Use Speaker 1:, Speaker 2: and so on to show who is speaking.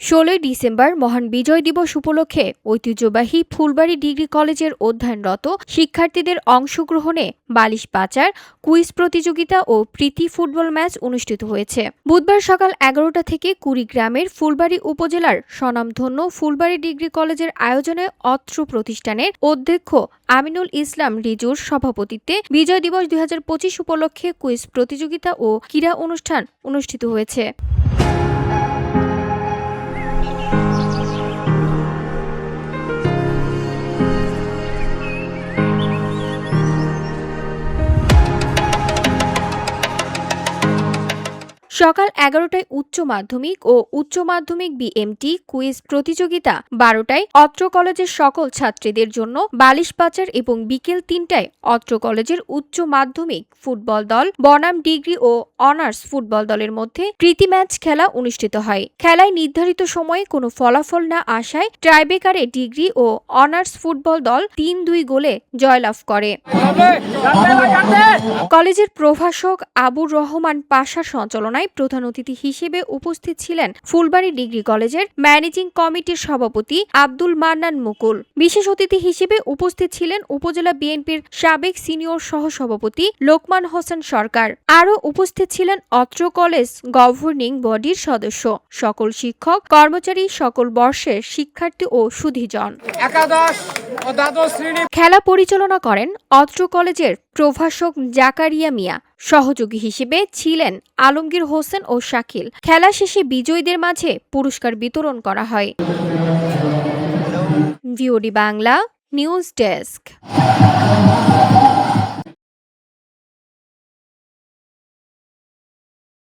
Speaker 1: ষোলোই ডিসেম্বর মহান বিজয় দিবস উপলক্ষে ঐতিহ্যবাহী ফুলবাড়ী ডিগ্রি কলেজের অধ্যয়নরত শিক্ষার্থীদের অংশগ্রহণে বালিশ পাচার, কুইজ প্রতিযোগিতা ও প্রীতি ফুটবল ম্যাচ অনুষ্ঠিত হয়েছে। বুধবার সকাল এগারোটা থেকে কুড়িগ্রামের ফুলবাড়ী উপজেলার স্বনামধন্য ফুলবাড়ী ডিগ্রি কলেজের আয়োজনে অত্র প্রতিষ্ঠানের অধ্যক্ষ আমিনুল ইসলাম রিজুর সভাপতিত্বে বিজয় দিবস দু হাজার পঁচিশ উপলক্ষে কুইজ প্রতিযোগিতা ও ক্রীড়া অনুষ্ঠান অনুষ্ঠিত হয়েছে। সকাল এগারোটায় উচ্চ মাধ্যমিক ও উচ্চ মাধ্যমিক বিএমটি কুইজ প্রতিযোগিতা বারোটায় অত্র কলেজের সকল ছাত্রীদের জন্য বালিশ পাচার এবং বিকেল তিনটায় অত্র কলেজের উচ্চ মাধ্যমিক ফুটবল দল বনাম ডিগ্রি ও অনার্স ফুটবল দলের মধ্যে প্রীতি ম্যাচ খেলা অনুষ্ঠিত হয়। খেলায় নির্ধারিত সময়ে কোনো ফলাফল না আসায় ট্রাইবেকারে ডিগ্রি ও অনার্স ফুটবল দল তিন দুই গোলে জয়লাভ করে। কলেজের প্রভাষক আবুর রহমান পাশার সঞ্চালনায় প্রধান অতিথি হিসেবে উপস্থিত ছিলেন ফুলবাড়ী ডিগ্রি কলেজের ম্যানেজিং কমিটির সভাপতি আব্দুল মান্নান মুকুল। বিশেষ অতিথি হিসেবে উপস্থিত ছিলেন উপজেলা বিএনপির সাবেক সিনিয়র সহসভাপতি লোকমান হোসেন সরকার। আরও উপস্থিত ছিলেন অত্র কলেজ গভর্নিং বডির সদস্য। সকল শিক্ষক কর্মচারী সকল বর্ষের শিক্ষার্থী ও সুধীজন। খেলা পরিচালনা করেন অত্র কলেজের প্রভাষক জাকারিয়া মিয়া। সহযোগী হিসেবে ছিলেন আলমগীর হোসেন ও শাকিল। খেলা শেষে বিজয়ীদের মাঝে পুরস্কার বিতরণ করা হয়। VOD Bangla news desk.